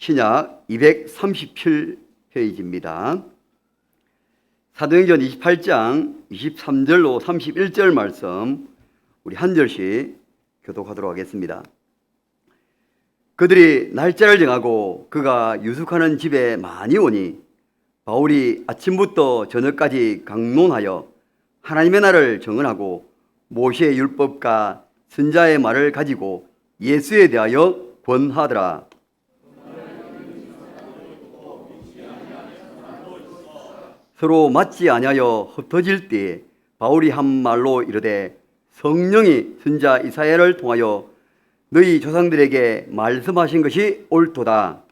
신약 237페이지입니다. 사도행전 28장 23절로 31절 말씀 우리 한 절씩 교독하도록 하겠습니다. 그들이 날짜를 정하고 그가 유숙하는 집에 많이 오니 바울이 아침부터 저녁까지 강론하여 하나님의 날을 정언하고 모세의 율법과 선자의 말을 가지고 예수에 대하여 권하더라. 서로 맞지 아니하여 흩어질 때 바울이 한 말로 이르되 성령이 선자 이사야를 통하여 너희 조상들에게 말씀하신 것이 옳도다.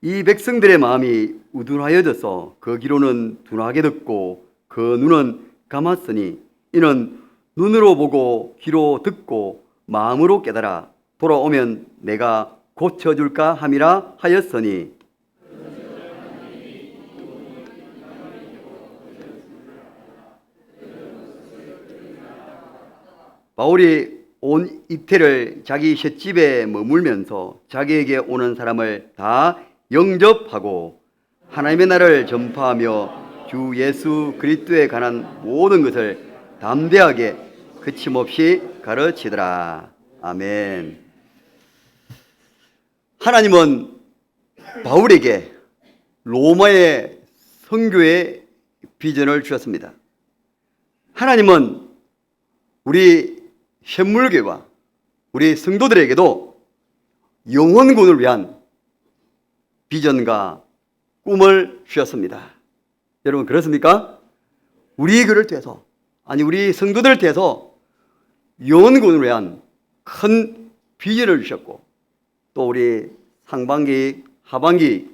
이 백성들의 마음이 우둔하여져서 그 귀로는 둔하게 듣고 그 눈은 감았으니 이는 눈으로 보고 귀로 듣고 마음으로 깨달아 돌아오면 내가 고쳐줄까 함이라 하였으니. 바울이 온 이태를 자기 셋집에 머물면서 자기에게 오는 사람을 다 영접하고 하나님의 나라를 전파하며 주 예수 그리스도에 관한 모든 것을 담대하게 그침없이 가르치더라. 아멘. 하나님은 바울에게 로마의 선교의 비전을 주셨습니다. 하나님은 우리 샘물교와 우리 성도들에게도 영혼군을 위한 비전과 꿈을 주셨습니다. 여러분 그렇습니까? 우리 교를 통해서 아니 우리 성도들을 통해서 영혼군을 위한 큰 비전을 주셨고 또 우리 상반기 하반기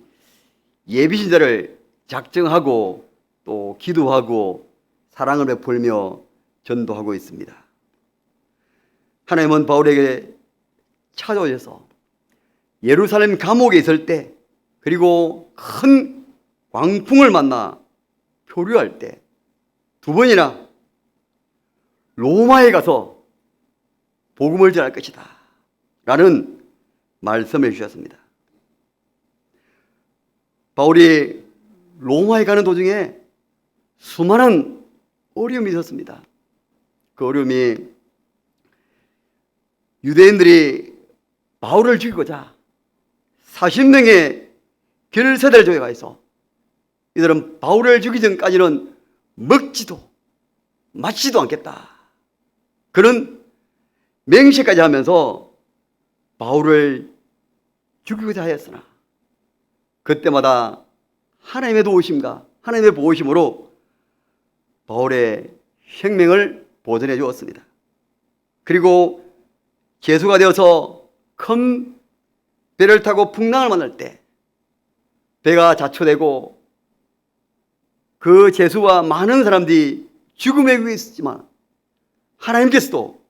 예비 신자를 작정하고 또 기도하고 사랑을 베풀며 전도하고 있습니다. 하나님은 바울에게 찾아오셔서 예루살렘 감옥에 있을 때 그리고 큰 광풍을 만나 표류할 때 두 번이나 로마에 가서 복음을 전할 것이다. 라는 말씀을 주셨습니다. 바울이 로마에 가는 도중에 수많은 어려움이 있었습니다. 그 어려움이 유대인들이 바울을 죽이고자 40명의 결세대를 조여가 있어 이들은 바울을 죽이기 전까지는 먹지도 마시지도 않겠다. 그런 맹세까지 하면서 바울을 죽이고자 하였으나 그때마다 하나님의 도우심과 하나님의 보호심으로 바울의 생명을 보존해 주었습니다. 그리고 재수가 되어서 큰 배를 타고 풍랑을 만날 때 배가 자초되고 그 재수와 많은 사람들이 죽음에 위해 있었지만 하나님께서도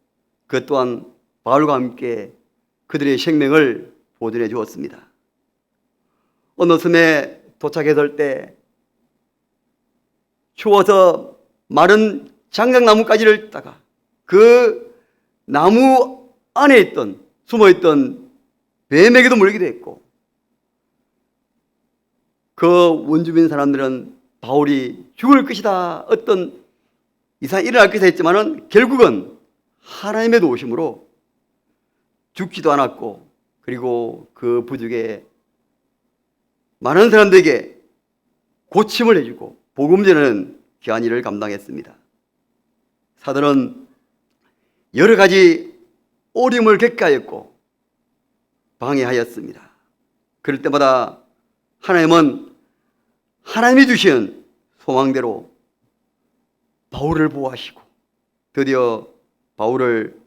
그 또한 바울과 함께 그들의 생명을 보존해 주었습니다. 어느 섬에 도착했을 때 추워서 마른 장작나무까지를 따가 그 나무 안에 있던 숨어 있던 뱀에게도 물리기도 했고 그 원주민 사람들은 바울이 죽을 것이다 어떤 이상 일어날 것이다 했지만은 결국은 하나님의 도우심으로 죽지도 않았고 그리고 그 부족에 많은 사람들에게 고침을 해주고 복음 전하는 귀한 일을 감당했습니다. 사도는 여러 가지 어려움을 겪하였고 방해하였습니다. 그럴 때마다 하나님은 하나님이 주신 소망대로 바울을 보호하시고 드디어 바울을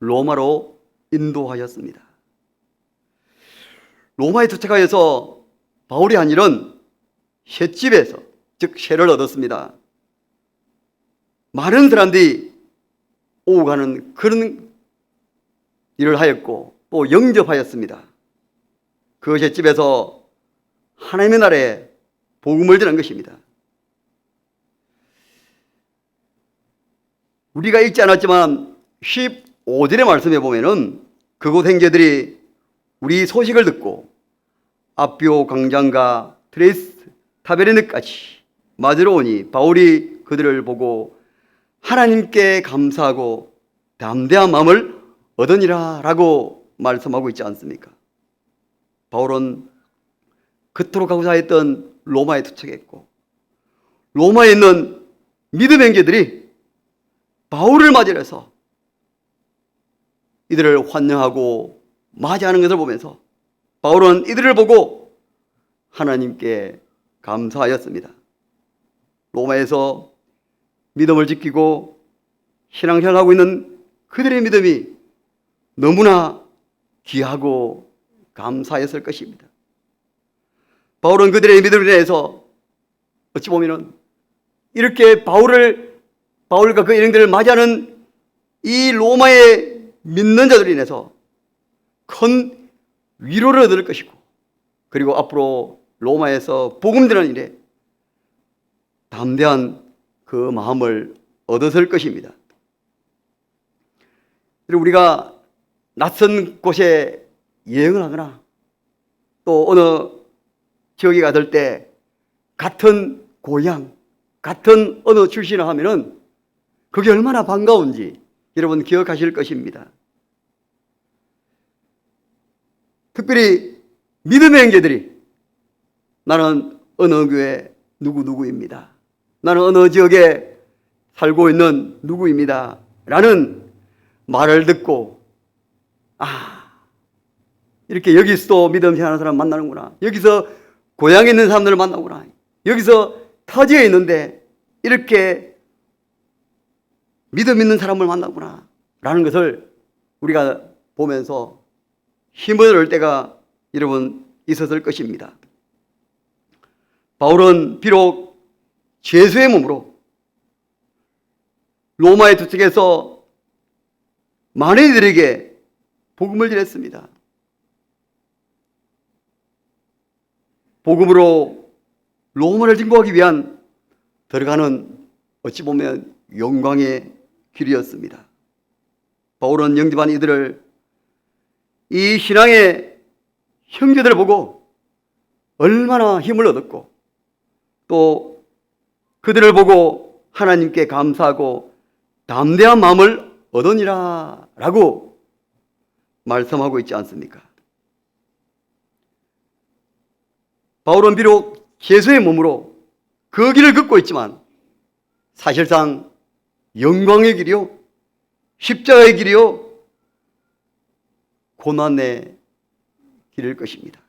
로마로 인도하였습니다. 로마에 도착하여서 바울이 한 일은 셋집에서 즉 셋을 얻었습니다. 많은 사람들이 오고 가는 그런 일을 하였고 또 영접하였습니다. 그 셋집에서 하나님의 나라에 복음을 전한 것입니다. 우리가 읽지 않았지만 15절의 말씀에 보면은 그곳 행제들이 우리 소식을 듣고 아비오 광장과 트레이스 타베르네까지 맞으러 오니 바울이 그들을 보고 하나님께 감사하고 담대한 마음을 얻으니라 라고 말씀하고 있지 않습니까? 바울은 그토록 가고자 했던 로마에 도착했고 로마에 있는 믿음 형제들이 바울을 맞이해서 이들을 환영하고 맞이하는 것을 보면서 바울은 이들을 보고 하나님께 감사하였습니다. 로마에서 믿음을 지키고 신앙생활을 하고 있는 그들의 믿음이 너무나 귀하고 감사했을 것입니다. 바울은 그들의 믿음을 인해서 어찌 보면은 이렇게 바울을 바울과 그 일행들을 맞이하는 이 로마의 믿는 자들로 인해서 큰 위로를 얻을 것이고 그리고 앞으로 로마에서 복음 전하는 일에 담대한 그 마음을 얻었을 것입니다. 그리고 우리가 낯선 곳에 여행을 하거나 또 어느 지역에 가들 때 같은 고향, 같은 어느 출신을 하면은 그게 얼마나 반가운지 여러분 기억하실 것입니다. 특별히 믿음의 형제들이 나는 어느 교회 누구누구입니다. 나는 어느 지역에 살고 있는 누구입니다. 라는 말을 듣고, 아, 이렇게 여기서도 믿음 생활하는 사람 만나는구나. 여기서 고향에 있는 사람들을 만나구나. 여기서 타지에 있는데 이렇게 믿음 있는 사람을 만나구나. 라는 것을 우리가 보면서 힘을 얻을 때가 여러분 있었을 것입니다. 바울은 비록 죄수의 몸으로 로마에 도착해서 많은 이들에게 복음을 전했습니다. 복음으로 로마를 진보하기 위한 들어가는 어찌 보면 영광의 길이었습니다. 바울은 영접한 이들을 이 신앙의 형제들을 보고 얼마나 힘을 얻었고 또 그들을 보고 하나님께 감사하고 담대한 마음을 얻으니라 라고 말씀하고 있지 않습니까? 바울은 비록 예수의 몸으로 그 길을 걷고 있지만 사실상 영광의 길이요, 십자가의 길이요, 고난의 길일 것입니다.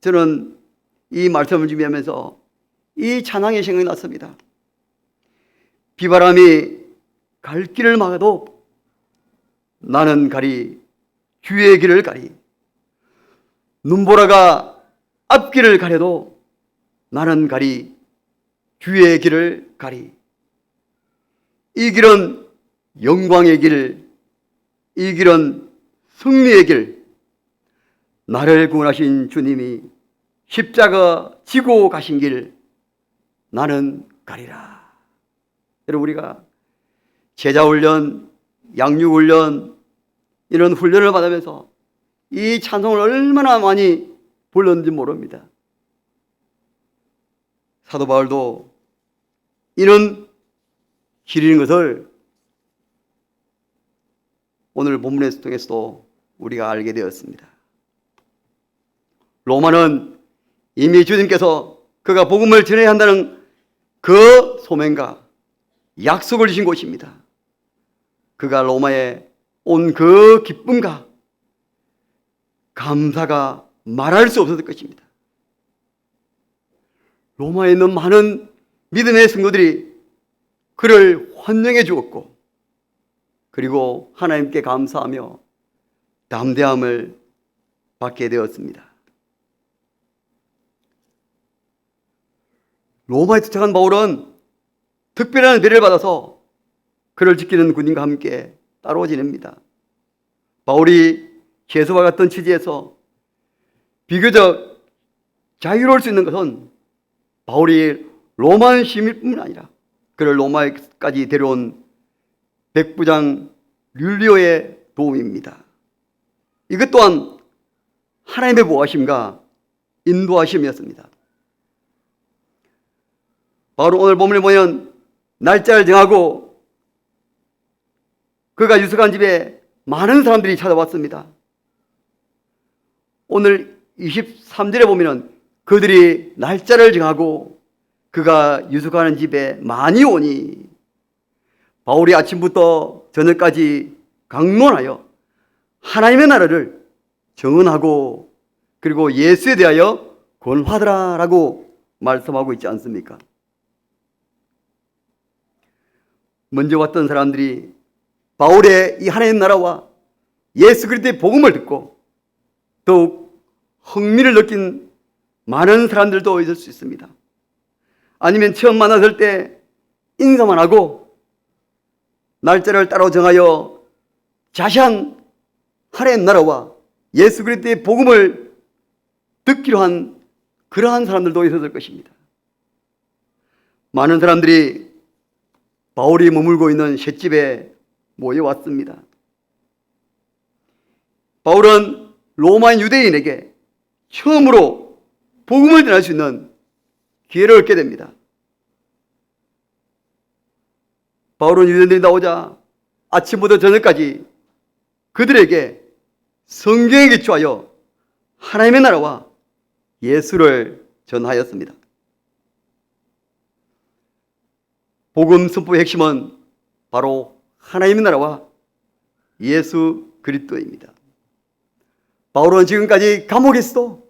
저는 이 말씀을 준비하면서 이 찬양이 생각이 났습니다. 비바람이 갈 길을 막아도 나는 가리 주의 길을 가리 눈보라가 앞길을 가려도 나는 가리 주의 길을 가리 이 길은 영광의 길, 이 길은 승리의 길, 나를 구원하신 주님이 십자가 지고 가신 길, 나는 가리라. 여러분, 우리가 제자훈련, 양육훈련, 이런 훈련을 받으면서 이 찬송을 얼마나 많이 불렀는지 모릅니다. 사도 바울도 이는 길인 것을 오늘 본문에서 통해서도 우리가 알게 되었습니다. 로마는 이미 주님께서 그가 복음을 전해야 한다는 그 소명과 약속을 주신 곳입니다. 그가 로마에 온 그 기쁨과 감사가 말할 수 없었을 것입니다. 로마에 있는 많은 믿음의 성도들이 그를 환영해 주었고, 그리고 하나님께 감사하며 담대함을 받게 되었습니다. 로마에 도착한 바울은 특별한 배를 받아서 그를 지키는 군인과 함께 따로 지냅니다. 바울이 제수와 같은 취지에서 비교적 자유로울 수 있는 것은 바울이 로마 시민뿐만 아니라 그를 로마까지 데려온 백부장 률리오의 도움입니다. 이것 또한 하나님의 보하심과 인도하심이었습니다. 바로 오늘 본문에 보면 날짜를 정하고 그가 유숙한 집에 많은 사람들이 찾아왔습니다. 오늘 23절에 보면은 그들이 날짜를 정하고 그가 유숙하는 집에 많이 오니 바울이 아침부터 저녁까지 강론하여 하나님의 나라를 정언하고 그리고 예수에 대하여 권하더라라고 말씀하고 있지 않습니까? 먼저 왔던 사람들이 바울의 이 하나님 나라와 예수 그리스도의 복음을 듣고 더욱 흥미를 느낀 많은 사람들도 있을 수 있습니다. 아니면 처음 만났을 때 인사만 하고 날짜를 따로 정하여 자세한 하나님 나라와 예수 그리스도의 복음을 듣기로 한 그러한 사람들도 있었을 것입니다. 많은 사람들이 바울이 머물고 있는 셋집에 모여왔습니다. 바울은 로마인 유대인에게 처음으로 복음을 전할 수 있는 기회를 얻게 됩니다. 바울은 유대인들이 나오자 아침부터 저녁까지 그들에게 성경에 기초하여 하나님의 나라와 예수를 전하였습니다. 복음 선포의 핵심은 바로 하나님의 나라와 예수 그리스도입니다. 바울은 지금까지 감옥에서도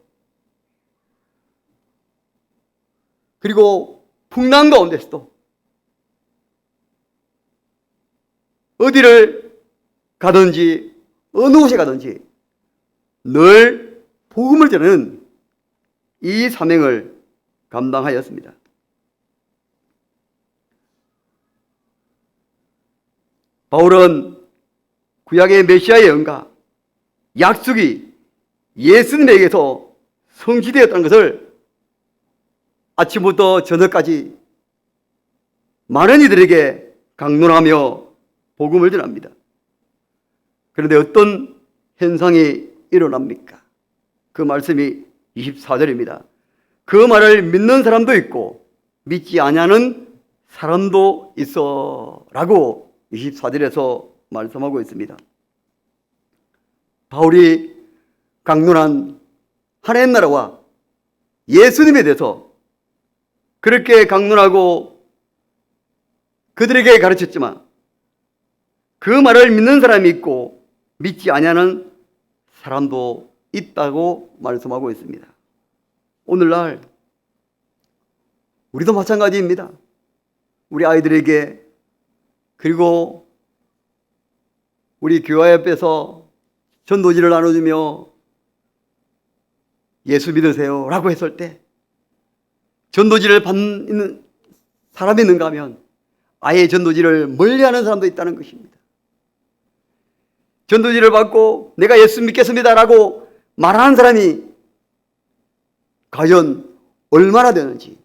그리고 풍랑 가운데서도 어디를 가든지 어느 곳에 가든지 늘 복음을 전하는 이 사명을 감당하였습니다. 바울은 구약의 메시아의恩가 약속이 예수님에게서 성취되었다는 것을 아침부터 저녁까지 많은 이들에게 강론하며 복음을 전합니다. 그런데 어떤 현상이 일어납니까? 그 말씀이 24절입니다. 그 말을 믿는 사람도 있고 믿지 아니하는 사람도 있어라고 24절에서 말씀하고 있습니다. 바울이 강론한 하나님 나라와 예수님에 대해서 그렇게 강론하고 그들에게 가르쳤지만 그 말을 믿는 사람이 있고 믿지 아니하는 사람도 있다고 말씀하고 있습니다. 오늘날 우리도 마찬가지입니다. 우리 아이들에게 그리고 우리 교회 옆에서 전도지를 나눠주며 예수 믿으세요 라고 했을 때 전도지를 받는 사람이 있는가 하면 아예 전도지를 멀리하는 사람도 있다는 것입니다. 전도지를 받고 내가 예수 믿겠습니다 라고 말하는 사람이 과연 얼마나 되는지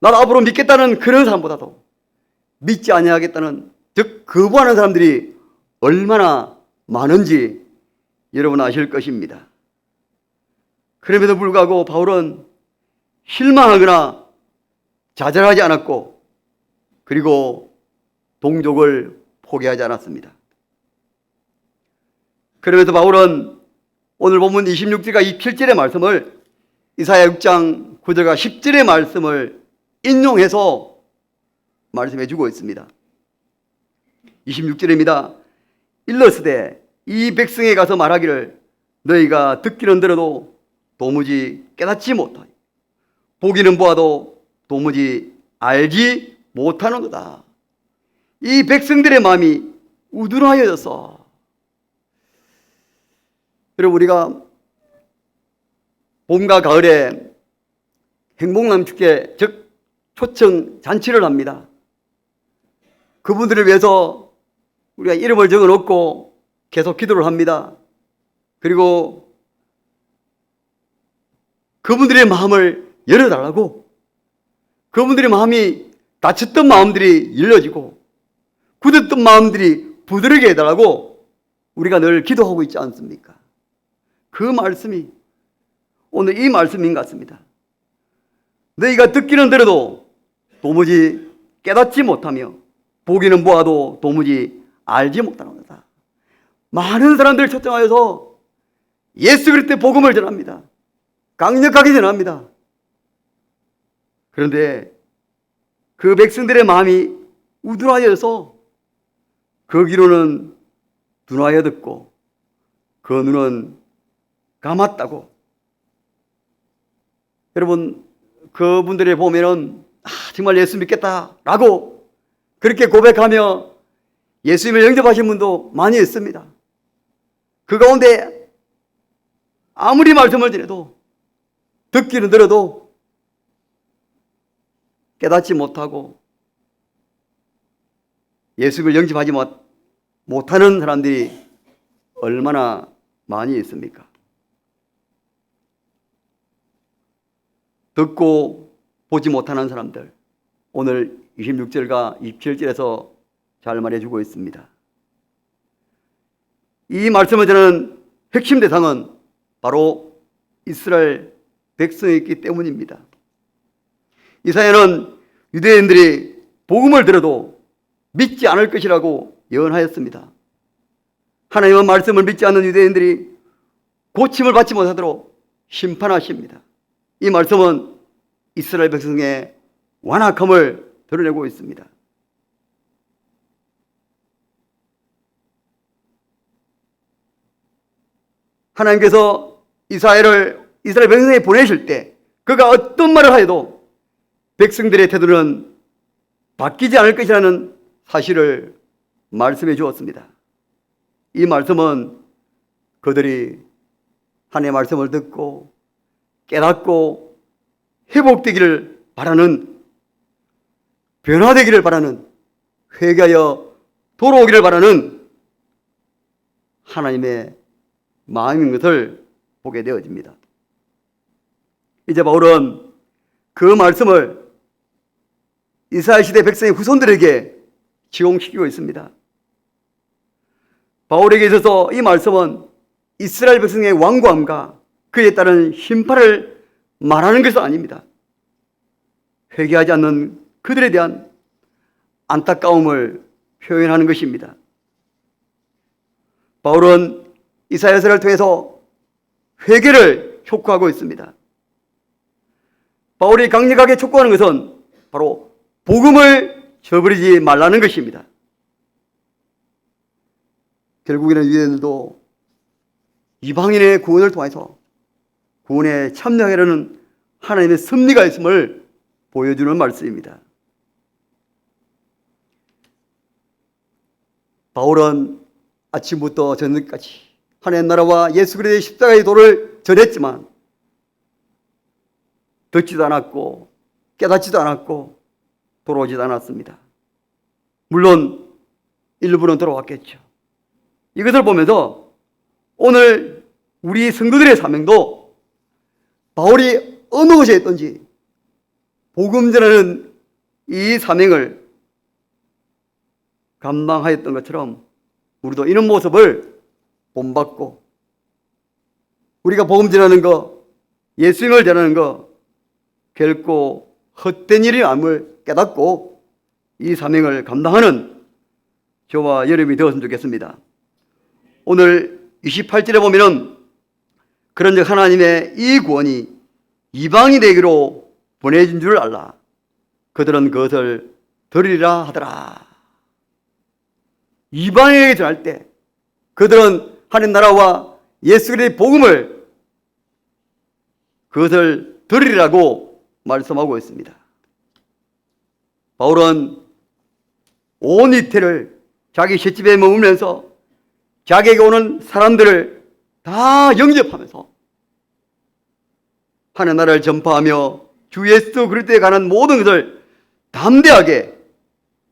나도 앞으로 믿겠다는 그런 사람보다도 믿지 아니하겠다는 즉 거부하는 사람들이 얼마나 많은지 여러분 아실 것입니다. 그럼에도 불구하고 바울은 실망하거나 좌절하지 않았고 그리고 동족을 포기하지 않았습니다. 그러면서 바울은 오늘 본문 26절과 27절의 말씀을 이사야 6장 9절과 10절의 말씀을 인용해서 말씀해 주고 있습니다. 26절입니다. 일러스되 이 백성에 가서 말하기를 너희가 듣기는 들어도 도무지 깨닫지 못하니 보기는 보아도 도무지 알지 못하는 거다. 이 백성들의 마음이 우둔하여졌어. 그리고 우리가 봄과 가을에 행복남 축제, 즉 초청 잔치를 합니다. 그분들을 위해서 우리가 이름을 적어 놓고 계속 기도를 합니다. 그리고 그분들의 마음을 열어달라고 그분들의 마음이 다쳤던 마음들이 열려지고 굳었던 마음들이 부드럽게 해달라고 우리가 늘 기도하고 있지 않습니까? 그 말씀이 오늘 이 말씀인 것 같습니다. 너희가 듣기는 들어도 도무지 깨닫지 못하며 보기는 보아도 도무지 알지 못하는다. 많은 사람들 초청하여서 예수 그리스도의 복음을 전합니다. 강력하게 전합니다. 그런데 그 백성들의 마음이 우둔하여서 그 귀로는 둔하여 듣고 그 눈은 감았다고. 여러분 그분들이 보면은 아, 정말 예수 믿겠다라고 그렇게 고백하며 예수님을 영접하신 분도 많이 있습니다. 그 가운데 아무리 말씀을 드려도 듣기는 들어도 깨닫지 못하고 예수를 영접하지 못- 못하는 사람들이 얼마나 많이 있습니까? 듣고 보지 못하는 사람들 오늘 26절과 27절에서 잘 말해주고 있습니다. 이 말씀을 저는 핵심 대상은 바로 이스라엘 백성이기 때문입니다. 이사야는 유대인들이 복음을 들어도 믿지 않을 것이라고 예언하였습니다. 하나님의 말씀을 믿지 않는 유대인들이 고침을 받지 못하도록 심판하십니다. 이 말씀은 이스라엘 백성의 완악함을 드러내고 있습니다. 하나님께서 이스라엘을 이스라엘 백성에 보내실 때 그가 어떤 말을 하여도 백성들의 태도는 바뀌지 않을 것이라는 사실을 말씀해 주었습니다. 이 말씀은 그들이 하나님의 말씀을 듣고 깨닫고 회복되기를 바라는 변화되기를 바라는 회개하여 돌아오기를 바라는 하나님의 마음인 것을 보게 되어집니다. 이제 바울은 그 말씀을 이스라엘 시대 백성의 후손들에게 지용시키고 있습니다. 바울에게 있어서 이 말씀은 이스라엘 백성의 완고함과 그에 따른 심판을 말하는 것은 아닙니다. 회개하지 않는 그들에 대한 안타까움을 표현하는 것입니다. 바울은 이사야서를 통해서 회개를 촉구하고 있습니다. 바울이 강력하게 촉구하는 것은 바로 복음을 저버리지 말라는 것입니다. 결국에는 유대인들도 이방인의 구원을 통해서 구원에 참여하려는 하나님의 섭리가 있음을 보여주는 말씀입니다. 바울은 아침부터 저녁까지 하나님 나라와 예수 그리스도의 십자가의 도를 전했지만 듣지도 않았고 깨닫지도 않았고 돌아오지도 않았습니다. 물론 일부는 돌아왔겠죠. 이것을 보면서 오늘 우리 성도들의 사명도 바울이 어느 곳에 있든지 복음 전하는 이 사명을 감당하였던 것처럼 우리도 이런 모습을 본받고 우리가 복음 전하는 거, 예수님을 전하는 거 결코 헛된 일이 아님을 깨닫고 이 사명을 감당하는 저와 여러분이 되었으면 좋겠습니다. 오늘 28절에 보면은 그런즉 하나님의 이 구원이 이방이 되기로 보내진 줄 알라. 그들은 그것을 들으리라 하더라. 이방에게 전할 때 그들은 하나님 나라와 예수 그리스도의 복음을 그것을 들으리라고 말씀하고 있습니다. 바울은 온 이태를 자기 셋집에 머물면서 자기에게 오는 사람들을 다 영접하면서 하나님 나라를 전파하며 주 예수 그리스도에 관한 모든 것을 담대하게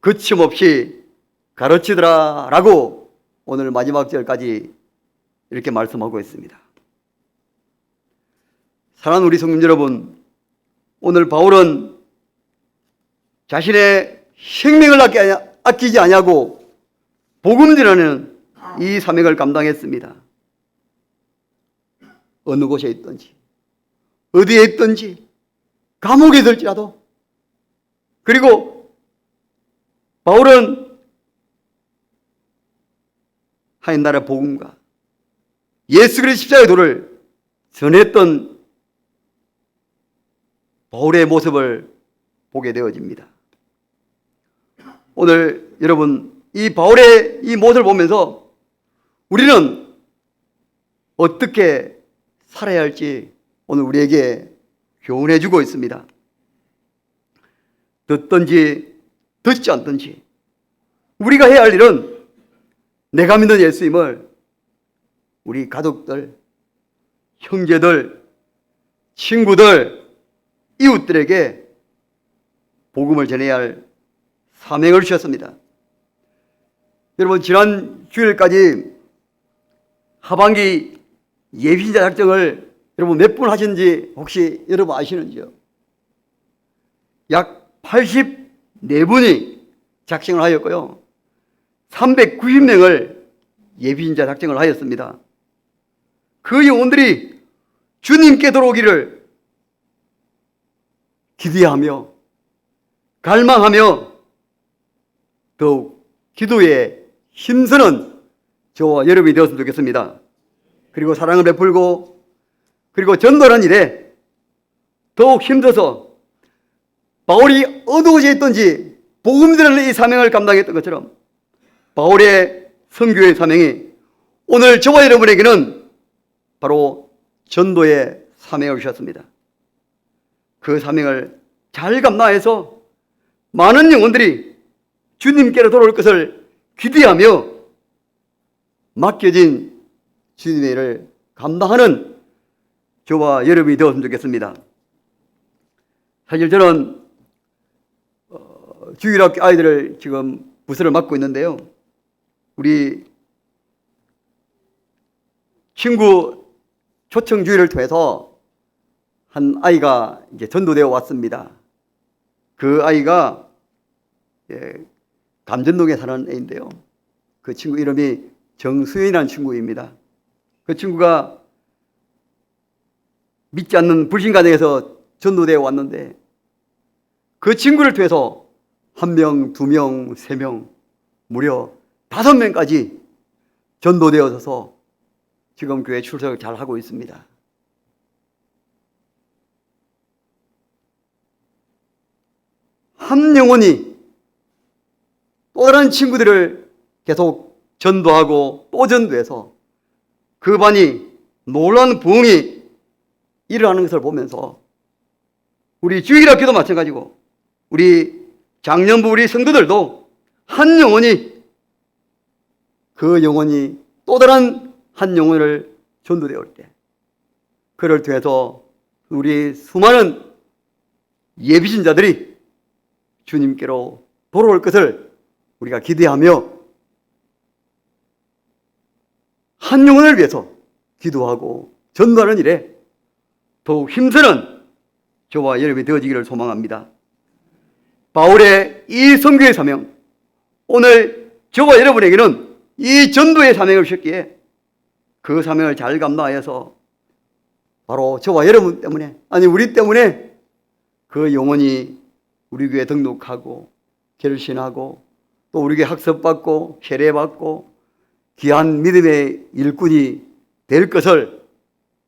거침없이 가르치더라라고 오늘 마지막 절까지 이렇게 말씀하고 있습니다. 사랑하는 우리 성님 여러분, 오늘 바울은 자신의 생명을 아끼- 아끼지 아니하고 복음이라는 이 사명을 감당했습니다. 어느 곳에 있든지, 어디에 있든지, 감옥에 있을지라도, 그리고 바울은 하나님 나라 복음과 예수 그리스도 십자가의 도를 전했던 바울의 모습을 보게 되어집니다. 오늘 여러분 이 바울의 이 모습을 보면서 우리는 어떻게 살아야 할지 오늘 우리에게 교훈해 주고 있습니다. 듣든지 듣지 않든지 우리가 해야 할 일은 내가 믿는 예수님을 우리 가족들, 형제들, 친구들, 이웃들에게 복음을 전해야 할 사명을 주셨습니다. 여러분 지난 주일까지 하반기 예비신자 작정을 여러분 몇 분 하셨는지 혹시 여러분 아시는지요? 약 84분이 작정을 하였고요. 390명을 예비신자 작정을 하였습니다. 그 영혼들이 주님께 들어오기를 기대하며 갈망하며 더욱 기도에 힘쓰는 저와 여러분이 되었으면 좋겠습니다. 그리고 사랑을 베풀고 그리고 전도라는 일에 더욱 힘써서 바울이 어느 곳에 있든지 복음 전하는 이 사명을 감당했던 것처럼 바울의 선교의 사명이 오늘 저와 여러분에게는 바로 전도의 사명을 주셨습니다. 그 사명을 잘 감당해서 많은 영혼들이 주님께로 돌아올 것을 기대하며 맡겨진 주님의 일을 감당하는 저와 여러분이 되었으면 좋겠습니다. 사실 저는 어, 주일학교 아이들을 지금 부서를 맡고 있는데요. 우리 친구 초청 주의를 통해서 한 아이가 이제 전도되어 왔습니다. 그 아이가 예, 감전동에 사는 애인데요. 그 친구 이름이 정수연이라는 친구입니다. 그 친구가 믿지 않는 불신 가정에서 전도되어 왔는데 그 친구를 통해서 한 명, 두 명, 세 명, 무려 다섯 명까지 전도되어서 지금 교회 출석을 잘 하고 있습니다. 한 영혼이 또 다른 친구들을 계속 전도하고 또 전도해서 그 반이 놀라운 부흥이 일어나는 것을 보면서 우리 주일학교도 마찬가지고 우리 작년부 우리 성도들도 한 영혼이 그 영혼이 또 다른 한 영혼을 전도되어 올 때, 그를 통해서 우리 수많은 예비신자들이 주님께로 돌아올 것을 우리가 기대하며 한 영혼을 위해서 기도하고 전도하는 일에 더욱 힘쓰는 저와 여러분이 되어지기를 소망합니다. 바울의 이 선교의 사명, 오늘 저와 여러분에게는 이 전도의 사명을 주셨기에 그 사명을 잘 감당하여서 바로 저와 여러분 때문에 아니 우리 때문에 그 영혼이 우리 교회에 등록하고 결신하고 또 우리 교회 학습받고 세례받고 귀한 믿음의 일꾼이 될 것을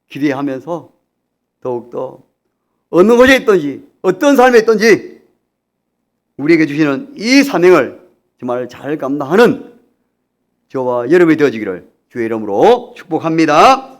기대하면서 더욱더 어느 곳에 있든지 어떤 삶에 있든지 우리에게 주시는 이 사명을 정말 잘 감당하는 저와 여러분이 되어지기를 주의 이름으로 축복합니다.